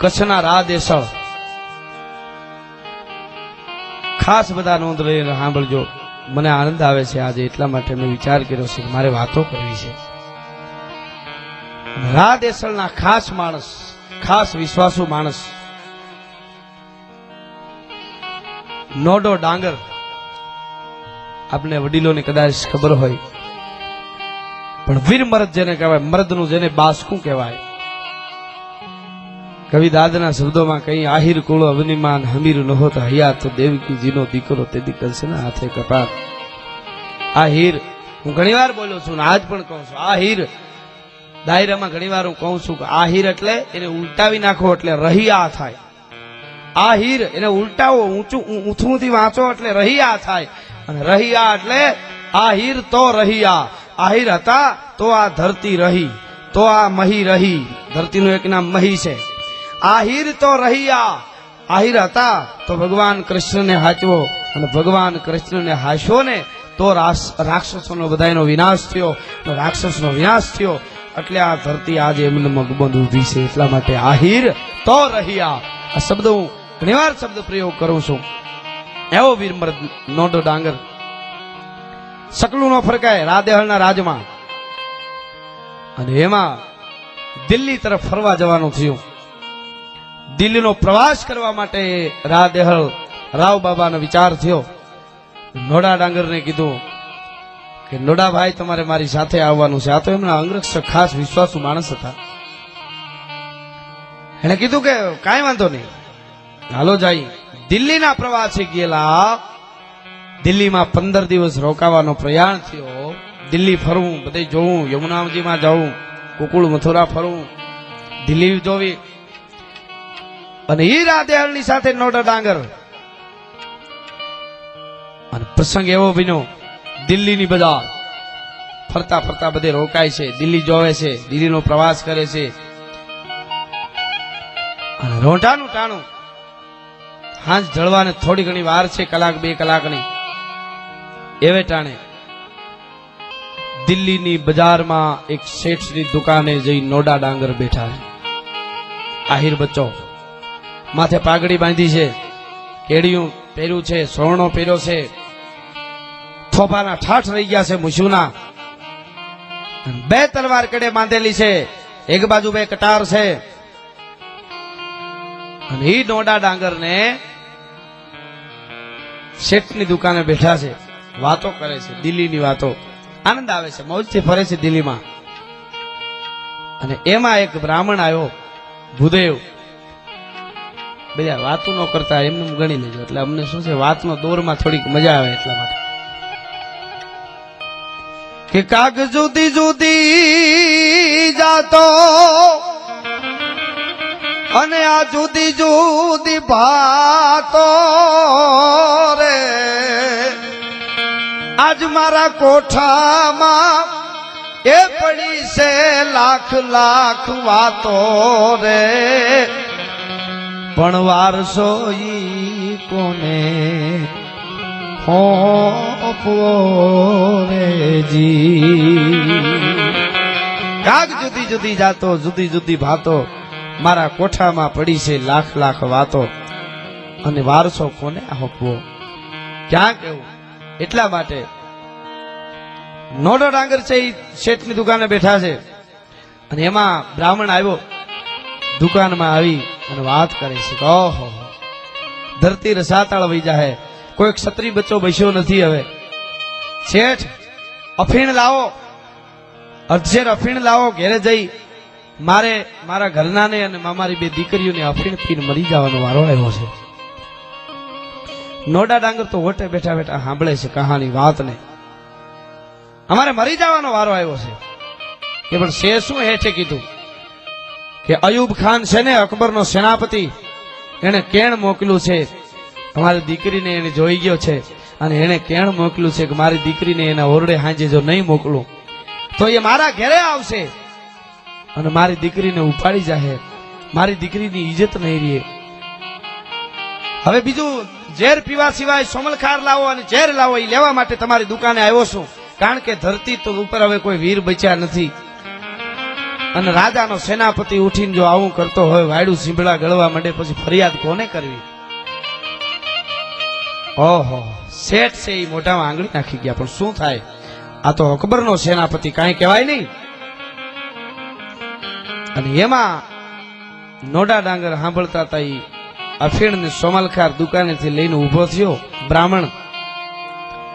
કચ્છના રા દેસળ. ખાસ બધા નોંધ લઈને સાંભળજો. મને આનંદ આવે છે આજે એટલા માટે મેં વિચાર કર્યો છે મારે વાતો કરવી છે. રા દેસળના ખાસ માણસ, ખાસ વિશ્વાસુ માણસ. નોડો ડાંગર. આપને વડીલોને કદાચ ખબર હોય. પણ વીર મરદ જેને કહેવાય, મરદનું જેને બાસકું કહેવાય. કવિ દાદના શબ્દોમાં કઈ આહિર કુળો અવનિમાન હમીર નહોત. હૈયા તો દેવકીજીનો દીકરો તે દીકરશે ને હાથે કપાત આહિર, હું ઘણી વાર બોલ્યો છું ને આજ પણ કહું છું. આહિર હીર દાયરામાં ઘણી વાર હું કહું છું કે આહિર એટલે એને ઉલટાવી નાખો એટલે રહી આ થાય. આ હીર એને ઉલટાવો, ઊંચું ઊંથુંથી વાંચો એટલે રહિયા થાય. અને રહિયા એટલે આ હીર તો આ આહિર હતા તો આ ધરતી રહી, તો આ મહી રહી. ધરતીનું એક નામ મહી છે. આહિર તો રહ્યા. આહિર હતા તો ભગવાન કૃષ્ણને હાચવો અને ભગવાન કૃષ્ણને હાચવો ને તો રાક્ષસોનો બધાયનો વિનાશ થયો. રાક્ષસનો વિનાશ થયો. એટલે આ ધરતી આજે એમને મગબંધ ઊભી છે. એટલા માટે આહિર તો રહ્યા. આ શબ્દ હું ઘણીવાર શબ્દ પ્રયોગ કરું છું. એવો વીરમર નોડો ડાંગર. સકલું નો ફરકાય રાદેહળના રાજમાં. અને એમાં દિલ્હી તરફ ફરવા જવાનું થયું. દિલ્હીનો પ્રવાસ કરવા માટે રાદેહળ રાવ બાબાનો વિચાર થયો. નોડા ડાંગરને કીધું કે નોડાભાઈ તમારે મારી સાથે આવવાનું છે. આ તો એમના અંગરક્ષક ખાસ વિશ્વાસુ માણસ હતા. એને કીધું કે, કાંઈ વાંધો નહીં. હાલો જાય. દિલ્હીના પ્રવાસે ગયેલા દિલ્હીમાં પંદર દિવસ રોકાવાનો પ્રયાણ થયો. દિલ્હી ફરવું બધે જોવું યમુનાજીમાં જવું કુકુળ મથુરા ફરવું દિલ્હી જોવી અને ઈ રાધેહળની સાથે નોડા ડાંગર. અને પ્રસંગ એવો બન્યો, દિલ્હીની બધા ફરતા ફરતા બધે રોકાય છે, દિલ્હી જોવે છે, દિલ્હીનો પ્રવાસ કરે છે. અને રોંઢાનું ટાણું. હાંજ જળવાને થોડી ઘણી વાર છે, કલાક, બે કલાકની. એવે ટાણે દિલ્હીની બજારમાં એક શેઠની દુકાને જઈ નોડા ડાંગર બેઠા છે. આહિર બચ્ચો. માથે પાઘડી બાંધી છે કેડિયું પહેર્યું છે, સોરણો પહેર્યો છે. થોપાના ઠાઠ રહી ગયા છે મુશુના બે તલવાર કડે બાંધેલી છે, એક બાજુ બે કટાર છે. અને ઈ નોડા ડાંગર ને શેઠની દુકાને બેઠા છે, વાતો કરે છે, દિલ્હીની વાતો. આનંદ આવે છે, મોજથી ફરે છે દિલ્હીમાં. અને એમાં એક બ્રાહ્મણ આવ્યો, ભૂદેવ. બધા વાતો ન કરતા એમને એમ ગણી લેજો. એટલે અમને શું છે, વાતનો દોરમાં થોડીક મજા આવે એટલા માટે. કે કાગ જુદી જુદી જાતો અને આ જુદી જુદી ભાતો રે. આજ મારા કોઠામાં એ પડી છે લાખ લાખ વાતો રે. પણ વારસો કોને? હોપવો રે જી. કાગ જુદી જુદી જાતો, જુદી જુદી ભાતો, મારા કોઠામાં પડી છે લાખ લાખ વાતો. અને વારસો કોને હોપવો ક્યાં કેવું? એટલા માટે. નોડો ડાંગર છે એ શેઠની દુકાને બેઠા છે. અને એમાં બ્રાહ્મણ આવ્યો. દુકાનમાં આવી. અને વાત કરે છે ઓહો, ધરતી રસાતાળ વહી જાહે. કોઈ ક્ષત્રિય બચ્ચો બેસ્યો નથી હવે. શેઠ, અફીણ લાવો. અર્ધેર અફીણ લાવો, ઘેરે જઈ. મારે, મારા ઘરનાને અને મારી બે દીકરીઓને અફીણ પીને મરી જવાનો વારો આવ્યો છે. નોડા ડાંગર તો હોટે બેઠા બેઠા સાંભળે છે કહાની વાતને. અમારે મરી જવાનો વારો આવ્યો છે. એ પણ શે શું હેઠે કીધું? કે અયુબ ખાન છે ને અકબરનો સેનાપતિ એને કેણ મોકલ્યું છે? અમારી દીકરીને એને જોઈ ગયો છે અને એને કેણ મોકલ્યું છે કે મારી દીકરીને એના ઓરડે હાંજે જો નહીં મોકલું, તો એ મારા ઘરે આવશે અને મારી દીકરીને ઉપાડી જાહે. મારી દીકરીની ઇજ્જત નહીં રહે. હવે બીજું, ઝેર પીવા સિવાય સોમલખાર લાવો અને ઝેર લાવો એ લેવા માટે તમારી દુકાને આવ્યો છું. કારણ કે ધરતી તો ઉપર હવે કોઈ વીર બચ્યા નથી. અને રાજાનો સેનાપતિ ઉઠીને જો આવું કરતો હોય, વાયડું સીંભળા ગળવા માંડે, પછી ફરિયાદ કોને કરવી? ઓહો, શેઠ છે એ મોઢામાં આંગળી નાખી ગયા, પણ શું થાય? આ તો અકબરનો સેનાપતિ કાંઈ કહેવાય નહીં. અને એમાં નોડા ડાંગર સાંભળતા હતા એ અફીણ ને સોમલખાર દુકાનેથી લઈને ઊભો થયો, બ્રાહ્મણ.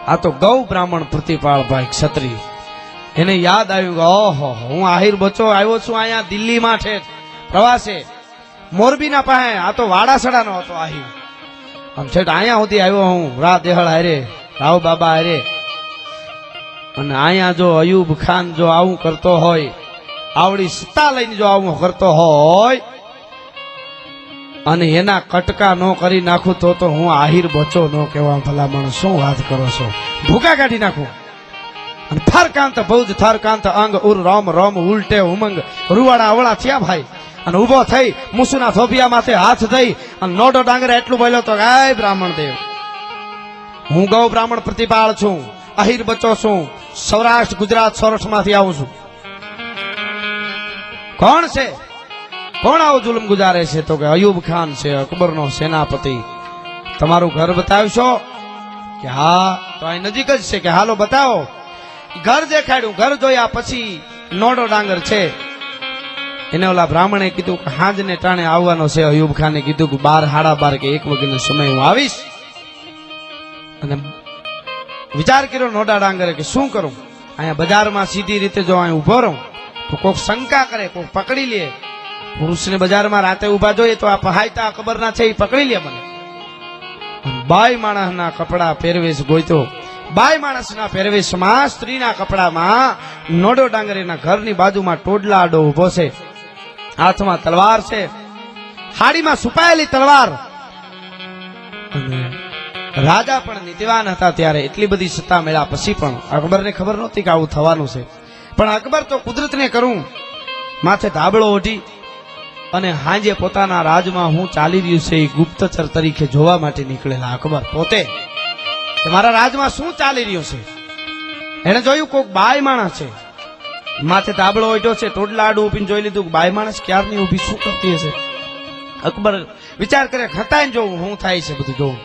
આ તો ગૌ બ્રાહ્મણ પ્રતિપાળ ભાઈ ક્ષત્રિય. એને યાદ આવ્યું કે, ઓહો, હું આહિર બચો આવ્યો છું, અહીંયા દિલ્હીમાં છે. પ્રવાસે. મોરબીના પાસે, આ તો વાડાસડાનો હતો આહિર. આમ છેટ અહીંયા સુધી આવ્યો હું રા દેહળ હારે, રાવ બાબા હારે. અને અહીંયા જો અયુબ ખાન જો આવું કરતો હોય, આવડી સત્તા લઈને જો આવું કરતો હોય, અને એના કટકા નો કરી નાખું તો તો હું આહિર બચો ન કહેવા ભલામણ શું વાત કરો છો? ભૂકા કાઢી નાખું. અને થારકાંત, ભુજ થારકાંત અંગ ઉર, રોમ રોમ, ઉલટે, ઉમંગ, રૂવાડા, અવળા થયા ભાઈ. અને ઊભો થઈ, મુસુના થોપિયા માથે હાથ થઈ અને નોડો ડાંગરે એટલું બોલ્યો તો ગાય બ્રાહ્મણ દેવ, હું ગૌ બ્રાહ્મણ પ્રતિપાળ છું, અહીર બચો છું, સૌરાષ્ટ્ર, ગુજરાત, સૌરાષ્ટ્રમાંથી આવું છું. કોણ છે? કોણ આવો જુલમ ગુજારે છે? તો કે અયુબ ખાન છે, અકબરનો સેનાપતિ. તમારું ઘર બતાવશો? કે હા, તો અહીં નજીક જ છે. કે હાલો બતાવો. ઘર દેખાડ્યું. ઘર જોયા પછી નોડો ડાંગર છે. એને ઓલા બ્રાહ્મણે કીધું કે હાજને ટાણે આવવાનો છે. અયુબ ખાને કીધું કે બાર હાડા બાર કે એક વાગ્યાનો સમય હું આવીશ. અને વિચાર કર્યો નોડા ડાંગરે કે શું કરું? અહીંયા બજારમાં સીધી રીતે જો અહીં ઊભો રહું, તો કોક શંકા કરે, કોક પકડી લે. પુરુષને બજારમાં રાતે ઊભા જોઈએ તો આ પહાયતા ખબર ના છે, એ પકડી લે મને. બાય માણસના કપડા પહેરવેશ ગોઈતો બાય માણસના પહેરવેશમાં, સ્ત્રીના કપડામાં, નોડો ડાંગરીના ઘરની બાજુમાં ટોડલા આડો ઊભો છે. હાથમાં તલવાર છે. હાડીમાં સુપાયેલી તલવાર. રાજા પણ નીતિવાન હતા ત્યારે એટલી બધી સત્તા મળ્યા પછી પણ અકબરને ખબર નહોતી કે આવું થવાનું છે. પણ અકબર તો કુદરતને કરું. માથે ધાબળો ઓઢી અને હાંજે પોતાના રાજમાં હું ચાલી રહ્યું છે એ ગુપ્તચર તરીકે જોવા માટે નીકળેલા અકબર પોતે મારા રાજમાં શું ચાલી રહ્યું છે? એને જોયું કોઈક બાય માણસ છે. માથે તાબળો ઓઢ્યો છે ટોટલા આડું ઊભીને જોઈ લીધું બાય માણસ ક્યારની ઊભી, શું કરતી હશે? અકબર વિચાર કરે ખતાઈને જોવું, હું થાય છે બધું જોવું.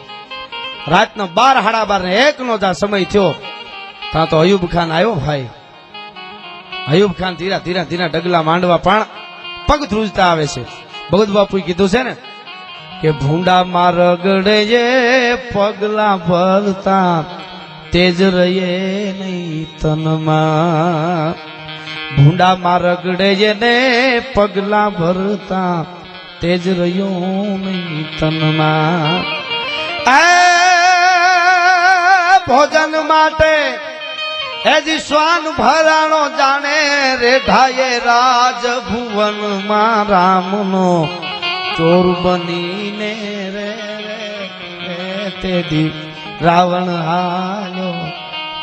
રાતનો બાર હાડા બાર ને એક નો સમય થયો. ત્યાં તો અયુબ ખાન આવ્યો ભાઈ. અયુબ ખાન ધીરા ધીરા ધીરા ડગલા માંડવા પણ પગ ધ્રુજતા આવે છે. ભગત બાપુએ કીધું છે ને કે ભૂંડા માં રગડે જે પગલા ભરતા તેજ રહીએ નહીં તનમાં. ભૂંડા માં રગડે જે ને પગલા ભરતા તેજ રહ્યો નહીં તનમાં. ભોજન માટે હેજી શ્વાન ભરાણો જાણે રેઢાએ રાજ ભુવનમાં રામનો ચોર બનીને રે, તે દી રાવણ હાલો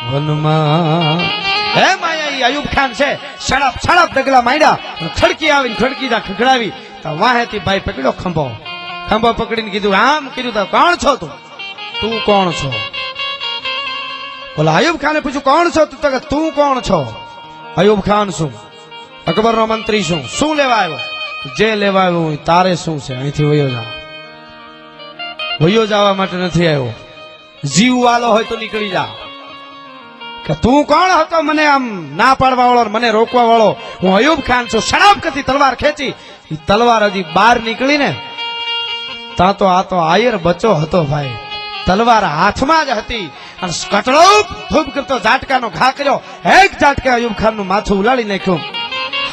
વનમાં. હે માયા અયુબ ખાન છે. સડપ સડપ ડગલા માંડ્યા ખડકી આવીને ખડકી જા ખખડાવી તો વાહેતી ભાઈ પકડ્યો ખંભો. ખંભો પકડીને કીધું, આમ કીધું તો, કોણ છો તું? તું કોણ છો? બોલા, અયુબ ખાને પૂછ્યું, કોણ છો તું? તો કોણ છો? અયુબ ખાન શું અકબર નો મંત્રી શું શું લેવા આવ્યો? જે લેવા આવ્યો હોય, તારે શું છે? અહીંથી વયો જા વયો જવા માટે નથી આવ્યો. જીવ વાલો હોય તો નીકળી જા. કે તું કોણ હતો મને આમ ના પાડવા વાળો મને રોકવા વાળો? હું અયુબ ખાન છું. શરાબ કથી તલવાર ખેંચી. તલવાર હજી બહાર નીકળી ને તા તો આ તો આયર બચો હતો ભાઈ. તલવાર હાથમાં જ હતી. અને કટડો ધૂપ કરતો ઝાટકાનો ઘા કર્યો. એક ઝાટકે અયુબ ખાનનું માથું ઉલાડી નાખ્યું.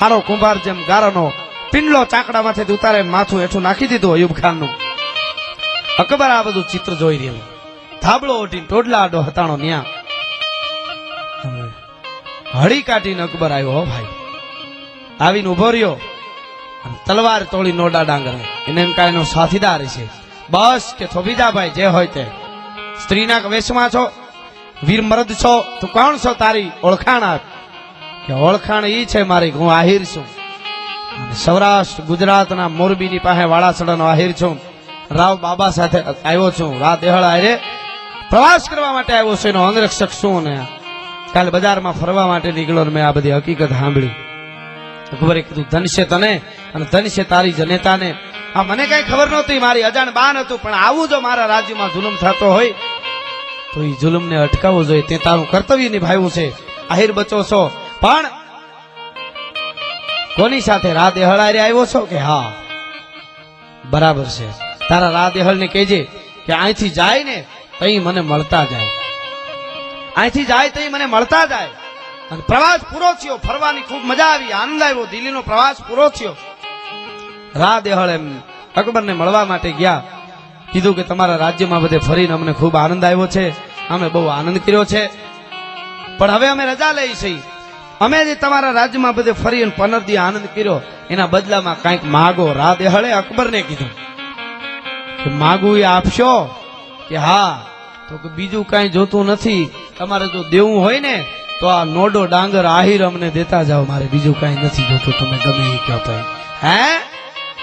હારો કુંભાર જેમ ગારાનો પિંડલો ચાકડામાંથી ઉતારે માથું હેઠું નાખી દીધું અયુબ ખાનનું. અકબર આ બધું ચિત્ર જોઈ રહ્યું. ધાબળો ઓઢીને ટોડલા આડો હતાણો ન્યા. હળી કાઢીને અકબર આવ્યો ભાઈ. આવીને ઊભો રહ્યો. તલવાર તોડી નોડા ડાંગર. એને એમ કાંઈ સાથીદાર છે. બસ કે થોભીજા ભાઈ જે હોય તે. સ્ત્રીના વેશમાં છો? વીર મરદ છો? તું કોણ છો તારી? ઓળખાણ આપ. કે ઓળખાણ ઈ છે મારી, હું આહિર છું. સૌરાષ્ટ્ર, ગુજરાતના મોરબીની પાસે વાળાસડાનો આહિર છું. રાવ બાબા સાથે આવ્યો છું. રા દેહળ આરે પ્રવાસ કરવા માટે આવ્યો છું. એનો અંગરક્ષક શું ને કાલે બજારમાં ફરવા માટે નીકળ્યો મેં આ બધી હકીકત સાંભળી. અકબરે કીધું ધન છે તને અને ધન છે તારી જનેતાને. આ મને કઈ ખબર નહોતી, મારી અજાણ બાન હતું, પણ આવું જો મારા રાજ્યમાં જુલમ થતો હોય, તો એ જુલમને અટકાવવો જોઈએ. તે તારું કર્તવ્ય નિભાવ્યું છે. આહિર બચો છો. પણ કોની સાથે રાધે હળારે આવ્યો છો કે હા? બરાબર છે. તારા રાત દેહળ ને કહેજે કે અહીંથી જાય ને તઈ મને મળતા જાય. અહીંથી જાય તઈ મને મળતા જાય. અને પ્રવાસ પૂરો થયો, ફરવાની ખૂબ મજા આવી, આનંદ આવ્યો, દિલ્હીનો પ્રવાસ પૂરો થયો. રા દેહળ એમ અકબરને મળવા માટે ગયા. કીધું કે તમારા રાજ્યમાં બધે ફરીને અમને ખૂબ આનંદ આવ્યો છે. અમે બહુ આનંદ કર્યો છે. પણ હવે અમે રજા લઈ છીએ. અમે જે તમારા રાજ્યમાં બધે ફરી પનરદી આનંદ કર્યો. એના બદલામાં કાંઈક માગો રા દેહળે અકબરને કીધું. કે માગું એ આપશો? કે હા. તો કે બીજું કાંઈ જોતું નથી. તમારે જો દેવું હોય ને, તો આ નોડો ડાંગર આહિર અમને દેતા જાઓ. મારે બીજું કાંઈ નથી જોતું. તમે ગમે એ કહો તો. હે?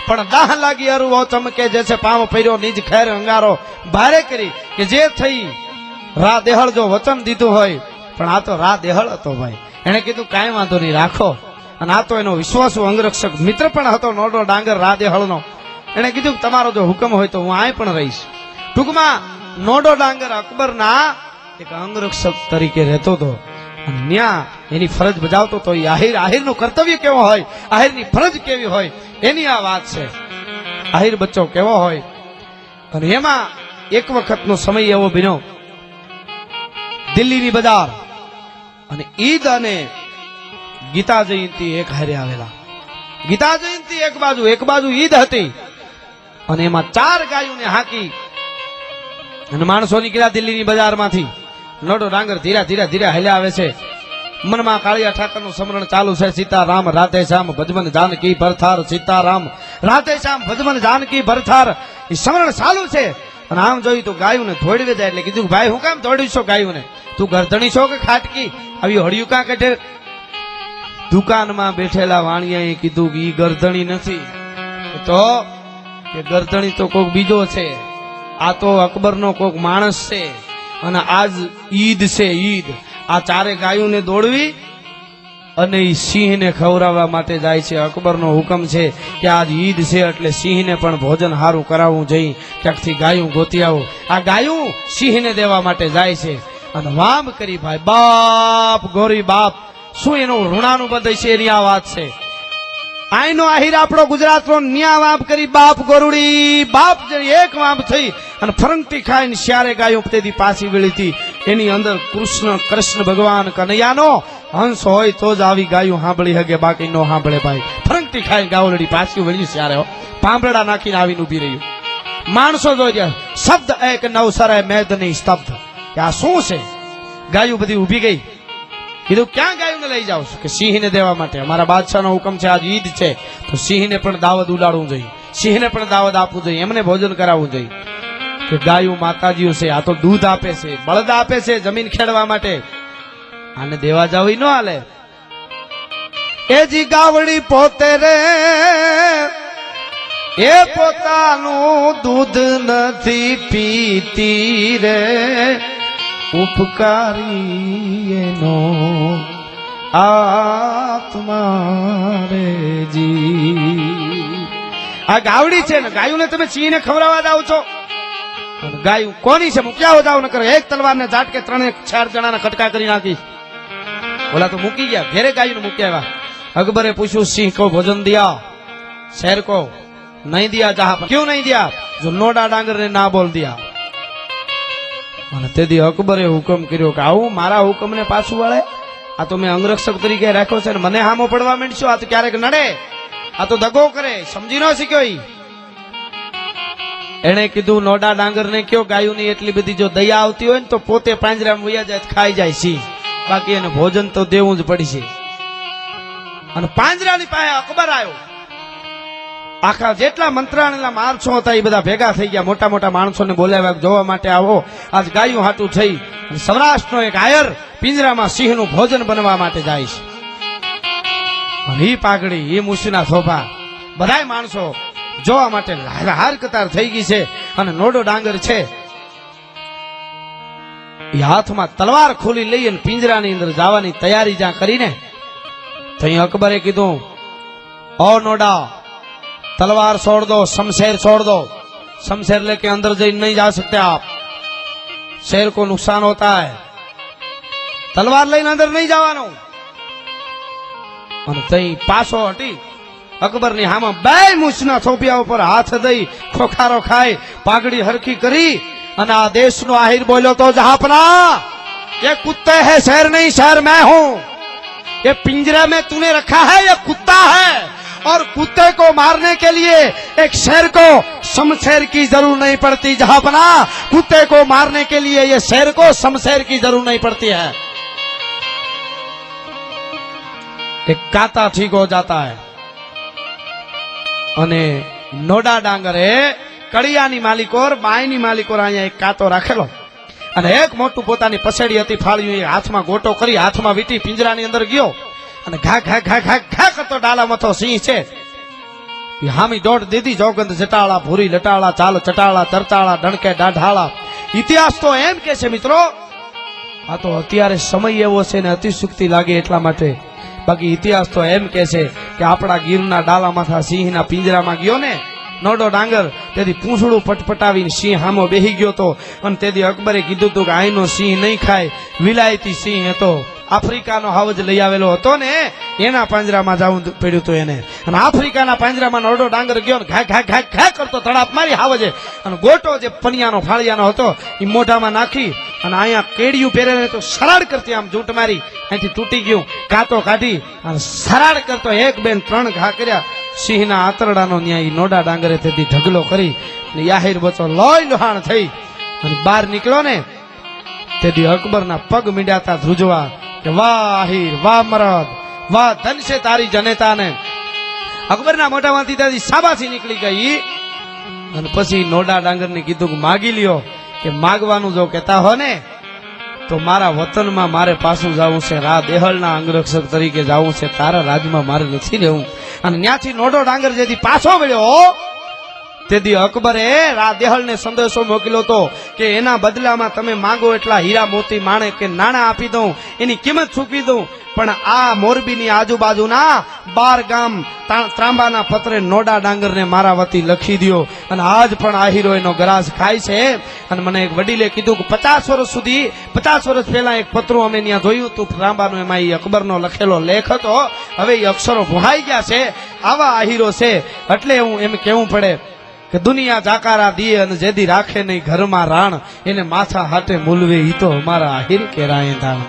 પણ દાહ લાગી અરુવો ચમકે જે છે પાવ ફેર્યો, નિજ ખેર અંગારો. ભારે કરી કે જે થઈ રા દેહળ જો વચન દીધું હોય, પણ આ તો રા દેહળ હતો ભાઈ. એને કીધું, કાંઈ વાંધો નહીં, રાખો. અને આ તો એનો વિશ્વાસુ અંગરક્ષક મિત્ર પણ હતો, નોડો ડાંગર રાધે હળનો એને કીધું, તમારો જો હુકમ હોય તો હું આય પણ રહીશ. ટૂંકમાં, નોડો ડાંગર અકબરના એક અંગરક્ષક તરીકે રહેતો હતો. એની ફરજ બજાવતો તો એ આહિર, આહિરનું કર્તવ્ય કેવો હોય? આહિરની ફરજ કેવી હોય? એની આ વાત છે. આહિર બચ્ચો કેવો હોય? અને એમાં એક વખતનો સમય એવો બન્યો. દિલ્હીની બજાર. અને ઈદ અને ગીતા જયંતિ એક હારે આવેલા. ગીતા જયંતિ એક બાજુ એક બાજુ ઈદ હતી. અને એમાં ચાર ગાયોને હાકી અને માણસો નીકળ્યા દિલ્હીની બજારમાંથી નડો ડાંગર ધીરા ધીરા ધીરા હેલ્યા આવે છે. મનમાં કાળિયા ઠાકરનું સ્મરણ ચાલુ છે. સીતારામ રાધે શ્યામ ભજમન જાનકી, ભરથાર, સીતારામ. રાધે શ્યામ ભજમન જાનકી, ભરથાર એ સ્મરણ ચાલુ છે. અને આમ જોયું તો ગાયું ને ધોડવે જાય. એટલે કીધું, ભાઈ, હું કામ દોડ્યું છો ગાયું ને તું ગરધણી છો કે ખાટકી? આવી હળિયું કા કઢે દુકાનમાં બેઠેલા વાણિયાએ કીધું કે ઈ ગરધણી નથી. તો કે ગરધણી તો કોક બીજો છે. આ તો અકબરનો કોક માણસ છે. અને આજ ઈદ છે ઈદ. આ ચારે ગાયોને દોડવી અને એ સિંહને ખવડાવવા માટે જાય છે. અકબરનો હુકમ છે કે આજ ઈદ છે એટલે સિંહને પણ ભોજન સારું કરાવવું જોઈએ ક્યાંકથી ગાયું ગોતી આવો. આ ગાયું સિંહને દેવા માટે જાય છે. અને વામ કરી ભાઈ, બાપ, ગોરી બાપ, શું એનું ઋણાનું બંધ છે એની આ વાત છે? આઈનો આહિર આપણો ગુજરાતનો ન્યા વાપ કરી બાપ, ગોરુડી, બાપ એક વાપ થઈ અને ફરંગતી ખાઈને શ્યારે ગાયો તેથી પાછી વળી હતી. એની અંદર કૃષ્ણ કૃષ્ણ ભગવાન કનૈયાનો હંસ હોય તો જ આવી ગાયું સાંભળી હગે, બાકી નો સાંભળે ભાઈ. ફરંગતી ખાઈને ગાવલડી પાછી વળી શ્યારે હો. પાંભરડા નાખીને આવીને ઊભી રહ્યું માણસો જોઈ શબ્દ એક નવસરે મેદની સ્તબ્ધ. કે આ શું છે? ગાયું બધી ઊભી ગઈ. કીધું, ક્યાં ગાયોને લઈ જાવ કે સિંહને દેવા માટે. અમારા બાદશાહનો હુકમ છે, આજ ઈદ છે. તો સિંહને પણ દાવત ઉડાડવું જોઈએ. સિંહને પણ દાવત આપવું જોઈએ. એમને ભોજન કરાવવું જોઈએ. કે ગાયું માતાજીઓ છે, આ તો દૂધ આપે છે, બળદ આપે છે જમીન ખેડવા માટે. આને દેવા જાવ ન હાલે. એ જી ગાવડી પોતે રે. એ પોતાનું દૂધ નથી પીતી રે. ઉપકારી એનો આત્મા રે જી. આ ગાવડી છે ને ગાયું ને તમે સિંહને ખવડાવવા જાવ છો. ગાયું કોની છે? મૂક્યા જાવ ન કરો. એક તલવારને ઝાટકે ત્રણે ચાર જણાના કટકા કરી નાખી. ઓલા તો મૂકી ગયા, ઘેરે ગાયું મૂક્યા એવા અકબરે પૂછ્યું, સિંહ કો ભોજન દિયા? શેર કો નહીં દિયા જહા ક્યુ નહીં દિયા? જો નોડા ડાંગર ને ના બોલ દિયા. અને તેથી અકબરે હુકમ કર્યો કે આવું મારા હુકમને પાછું વળે? આ તો મેં અંગરક્ષક તરીકે રાખ્યો છે મને હામો પડવા માંડશો? આ તો ક્યારેક નડે. આ તો દગો કરે. સમજી ન શીખ્યો ઈ. એણે કીધું, નોડા ડાંગર ને કયો ગાયું ની એટલી બધી જો દયા આવતી હોય ને તો પોતે પાંજરામાં વૈયા જાય ખાઈ જાય સિંહ બાકી એને ભોજન તો દેવું જ પડશે. અને પાંજરાની પાસે અકબર આવ્યો. આખા જેટલા મંત્રાલયના માણસો હતા, એ બધા ભેગા થઈ ગયા. મોટા મોટા માણસોને બોલાવ્યા, જોવા માટે આવો. આજ ગાયું હાટું થઈ. સૌરાષ્ટ્રનો એક આયર પિંજરામાં સિંહનું ભોજન બનવા માટે જાય છે. એ પાઘડી એ મુસીના શોભા, બધાય માણસો જોવા માટે હાર કતાર થઈ ગઈ છે અને નોડો ડાંગર છે. એ હાથમાં તલવાર ખોલી લઈ અને પિંજરાની અંદર જવાની તૈયારી જ્યાં કરીને, તો અકબરે કીધું, ઓ નોડા तलवार छोड़ दो शमशेर छोड़ दो शमशेर लेके अंदर जा नहीं जा सकते आप शेर को नुकसान होता है તલવાર લઈને અંદર નહીં જવાનું અને તઈ પાછો હટી અકબરની હામાં બે મૂછના થોપિયા ઉપર હાથ દઈ ખોખારો ખાઈ પાઘડી હરખી કરી અને આ દેશનો આહિર બોલ્યો તો જહાપના ये कुत्ते हैं शेर नहीं शेर मैं हूं ये पिंजरे में तूने रखा है ये कुत्ता है और कुत्ते को मारने के लिए एक शेर को शमशेर की जरूर नहीं पड़ती जहां बना कुत्ते को मारने के लिए ये शेर को शमशेर की जरूर नहीं पड़ती है एक काता ठीक हो जाता है અને નોડા ડાંગરે કડિયાની માલિકોર બાયની માલિકોર અહીંયા એક કાતો રાખેલો અને એક મોટું પોતાની પસેડી હતી ફાળ્યું એ હાથમાં ગોટો કરી હાથમાં વીટી પિંજરાની અંદર ગયો અને ઘા ઘા ઘા ઘા ઘા કરતો ડાલામાં તો સિંહ છે. હામી દોઢ દીધી જોગંદ જટાળા, ભૂરી લટાળા, ચાલ ચટાળા, તરતાળા, ડણકે ડાઢાળા ઇતિહાસ તો એમ કે છે મિત્રો, આ તો અત્યારે સમય એવો છે ને અતિશુક્તિ લાગે એટલા માટે. બાકી ઇતિહાસ તો એમ કે છે કે આપણા ગીરના ડાલામાંથી આ સિંહના પિંજરામાં ગયો ને, નોડો ડાંગર, તેથી પૂંછડું પટપટાવીને સિંહ હામો બેહી ગયો હતો અને તેથી અકબરે કીધું હતું કે આઈનો સિંહ નહીં ખાય, વિલાયતી સિંહ હતો. આફ્રિકાનો હાવજ લઈ આવેલો હતો ને, એના પાંજરામાં જવું પડ્યું હતું એને. અને આફ્રિકાના પાંજરામાં નરડો ડાંગર ગયો ને, ઘા ઘા ઘા ઘા કરતો તડાપ મારી હાવજે. અને ગોટો જે પનિયાનો, ફાળિયાનો હતો એ મોઢામાં નાખી અને અહીંયા કેડિયું પહેરે તો સરાડ કરતી આમ જૂટ મારી. અહીંથી તૂટી ગયું કાતો કાઢી અને સરાડ કરતો એક, બેન, ત્રણ ઘા કર્યા. સિંહના આંતરડાનો ન્યાય નોડા ડાંગરે તેથી ઢગલો કરી અને યાહિર બચો લોહી લોહાણ થઈ. અને બહાર નીકળ્યો ને, તેથી અકબરના પગ મીંડાતા ધ્રુજવા કે વાહ વાહ મરદ, વાહ ધન છે તારી જનેતાને. અકબરના મોઢામાંથી ત્યાંથી શાબાશી નીકળી ગઈ. અને પછી નોડા ડાંગરને કીધું માગી લ્યો, કે માગવાનું જો કહેતા હો ને, તો મારા વતનમાં મારે પાછું જવું છે રા દેહળના અંગરક્ષક તરીકે જવું છે, તારા રાજમાં મારે નથી રહેવું. અને ત્યાંથી નોડો ડાંગર જેથી પાછો મળ્યો તેથી અકબરે રા દેહળને સંદેશો મોકલ્યો હતો કે એના બદલામાં તમે માંગો એટલા હીરા મોતી માણે કે નાણાં આપી દઉં, એની કિંમત ચૂકવી દઉં. પણ આ મોરબીની આજુબાજુના બાર ગામ ત્રાંબાના પત્રે નોડા ડાંગરને મારા વતી લખી દ્યો. અને આજ પણ આ હીરો એનો ગરાજ ખાય છે. અને મને એક વડીલે કીધું કે પચાસ વર્ષ સુધી, પચાસ વર્ષ પહેલા એક પત્રું અમે ત્યાં જોયું હતું, ત્રાંબાનું એમાં એ અકબરનો લખેલો લેખ હતો. હવે એ અક્ષરો ભૂહાઈ ગયા છે. આવા આહીરો છે. એટલે હું એમ કહેવું પડે કે દુનિયા જાકારા દીએ અને જેદી રાખે નહીં ઘરમાં રાણ, એને માથા હાટે મૂલવે ઈ તો અમારા આહિર કેરાય ધાણ